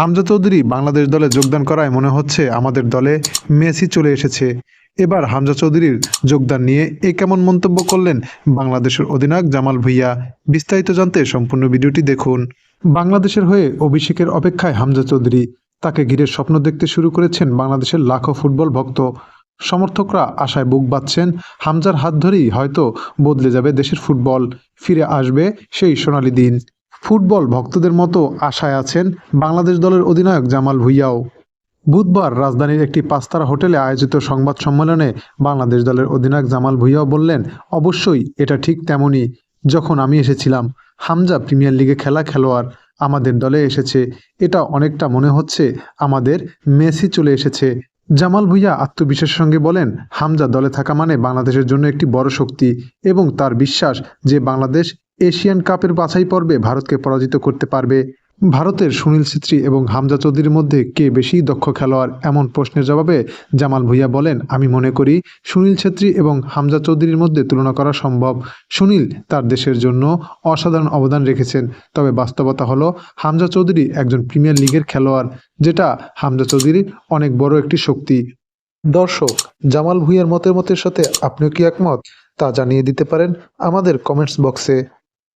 হামজা চৌধুরী বাংলাদেশ দলে যোগদান করায় মনে হচ্ছে আমাদের দলে মেসি চলে এসেছে। এবার হামজা চৌধুরীর যোগদান নিয়ে এ কেমন মন্তব্য করলেন বাংলাদেশের অধিনায়ক জামাল ভুইয়া, বিস্তারিত জানতে সম্পূর্ণ ভিডিওটি দেখুন। বাংলাদেশের হয়ে অভিষেকের অপেক্ষায় হামজা চৌধুরী তাকে ঘিরে স্বপ্ন দেখতে শুরু করেছেন বাংলাদেশের লাখো ফুটবল ভক্ত। সমর্থকরা আশায় বুক বাঁধছেন, হামজার হাত ধরেই হয়তো বদলে যাবে দেশের ফুটবল, ফিরে আসবে সেই সোনালী দিন। ফুটবল ভক্তদের মতো আশায় আছেন বাংলাদেশ দলের অধিনায়ক জামাল ভুইয়াও। বুধবার রাজধানীর একটি পাঁচতারা হোটেলে আয়োজিত সংবাদ সম্মেলনে বাংলাদেশ দলের অধিনায়ক জামাল ভুইয়াও বললেন, অবশ্যই, এটা ঠিক তেমনই। যখন আমি এসেছিলাম, হামজা প্রিমিয়ার লিগে খেলা খেলোয়াড় আমাদের দলে এসেছে। এটা অনেকটা মনে হচ্ছে আমাদের মেসি চলে এসেছে। জামাল ভুইয়া আত্মবিশ্বাসের সঙ্গে বলেন, হামজা দলে থাকা মানে বাংলাদেশের জন্য একটি বড় শক্তি এবং তার বিশ্বাস যে বাংলাদেশ এশিয়ান কাপের বাছাই পর্বে ভারতকে পরাজিত করতে পারবে ভারতের সুনীল ছেত্রী এবং হামজা চৌধুরীর মধ্যে কে বেশি দক্ষ খেলোয়াড় এমন প্রশ্নের জবাবে জামাল ভুইয়া বলেন, আমি মনে করি সুনীল ছেত্রী এবং হামজা চৌধুরীর মধ্যে তুলনা করা সম্ভব। সুনীল তার দেশের জন্য অসাধারণ অবদান রেখেছেন। তবে বাস্তবতা হলো, হামজা চৌধুরী একজন প্রিমিয়ার লিগের খেলোয়াড়, যেটা হামজা চৌধুরীর অনেক বড় একটি শক্তি। দর্শক, জামাল ভুইয়ার মতের মতের সাথে আপনিও কি একমত? তা জানিয়ে দিতে পারেন আমাদের কমেন্টস বক্সে।